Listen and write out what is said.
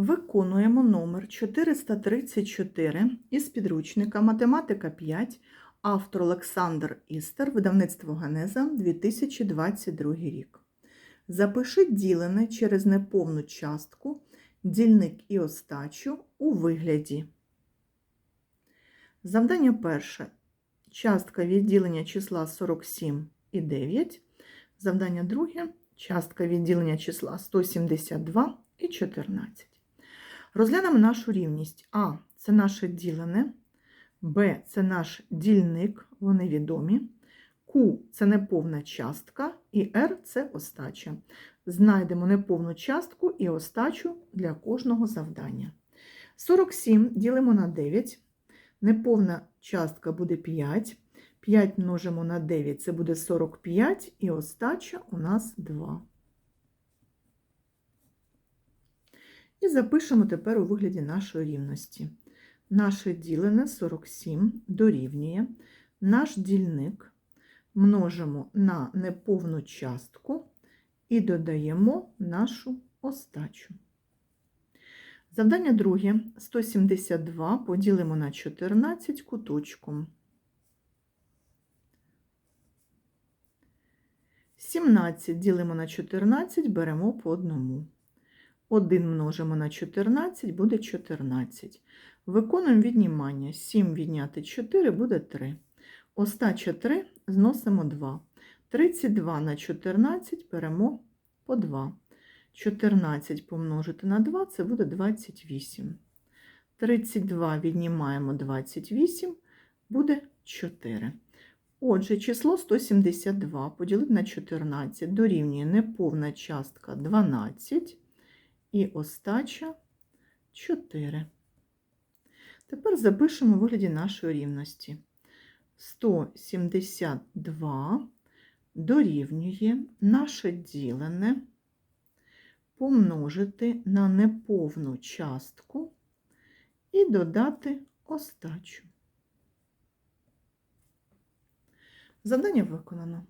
Виконуємо номер 434 із підручника Математика 5, автор Олександр Істер, видавництво Генеза, 2022 рік. Запиши ділене через неповну частку, дільник і остачу у вигляді. Завдання перше. Частка відділення числа 47 і 9. Завдання друге. Частка відділення числа 172 і 14. Розглянемо нашу рівність. А це наше ділене, Б це наш дільник, вони відомі. Q це неповна частка, і R це остача. Знайдемо неповну частку і остачу для кожного завдання. 47 ділимо на 9. Неповна частка буде 5. 5 множимо на 9 це буде 45, і остача у нас 2. І запишемо тепер у вигляді нашої рівності. Наше ділене 47 дорівнює наш дільник множимо на неповну частку і додаємо нашу остачу. Завдання друге. 172 поділимо на 14 куточком. 17 ділимо на 14, беремо по одному. 1 множимо на 14 буде 14. Виконуємо віднімання. 7 відняти 4 буде 3. Остача 3 зносимо 2. 32 на 14 беремо по 2. 14 помножити на 2 це буде 28. 32 віднімаємо 28, буде 4. Отже, число 172 поділити на 14 дорівнює неповна частка 12 і остача 4. Тепер запишемо у вигляді нашої рівності. 172 дорівнює наше ділене помножити на неповну частку і додати остачу. Завдання виконано.